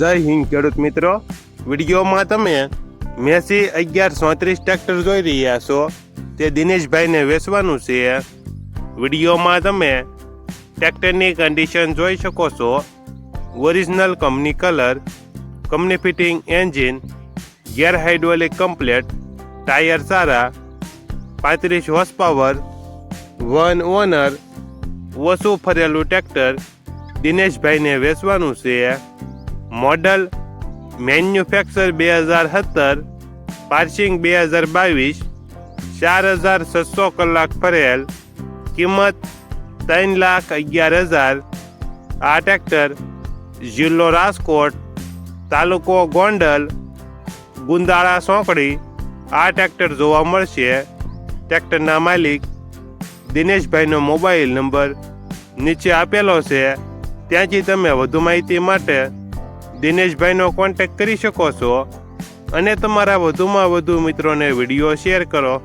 જય હિન્દ, ખેડૂત મિત્રો. વિડીયોમાં તમે મેસી અગિયાર ચોત્રીસ ટ્રેક્ટર જોઈ રહ્યા છો. તે દિનેશભાઈને વેચવાનું છે. વિડીયોમાં તમે ટ્રેક્ટરની કન્ડિશન જોઈ શકો છો. Original company colour company fitting engine gear hydraulic complete tyre સારા, પાંત્રીસ હોર્સ પાવર વન ઓનર ઓછું ફરેલું ટ્રેક્ટર દિનેશભાઈને વેચવાનું છે. મોડલ મેન્યુફેક્ચર બે હજાર સત્તર પાર્સિંગ બે હજાર બાવીસ, ચાર હજાર છસો કલાક ફરેલ, કિંમત ત્રણ લાખ અગિયાર હજાર. આ ટ્રેક્ટર જિલ્લો રાજકોટ, તાલુકો ગોંડલ, ગુંદાળા સોંકડી. આ ટ્રેક્ટર જોવા મળશે. ટ્રેક્ટરના માલિક દિનેશભાઈનો મોબાઈલ નંબર નીચે આપેલો છે. ત્યાંથી તમે વધુ માહિતી માટે દિનેશભાઈનો કોન્ટેક્ટ કરી શકો છો. અને તમારા વધુમાં વધુ મિત્રોને વીડિયો શેર કરો.